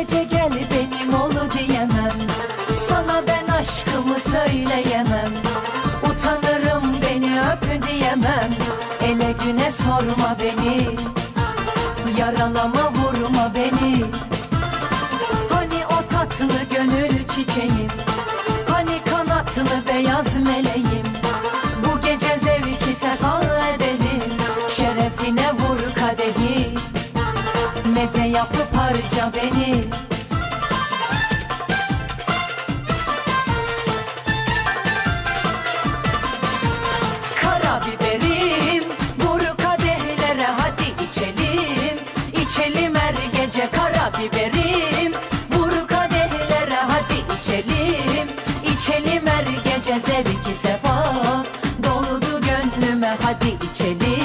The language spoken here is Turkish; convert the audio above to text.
gece gel benim ol diyemem. Sana ben aşkımı söyleyemem. Utanırım beni öp diyemem. Ele güne sorma beni. Yaralama vurma beni. Hani o tatlı gönül çiçeğim? Hani kanatlı beyaz meleğim? Bu gece zevki sefa edelim. Şerefine vur kadehi Meze yapıp harca beni. Karabiberim vur kadehlere hadi içelim. İçelim her gece karabiberim. Vur kadehlere hadi içelim. İçelim her gece zevki sefa. Doludu gönlüme hadi içelim.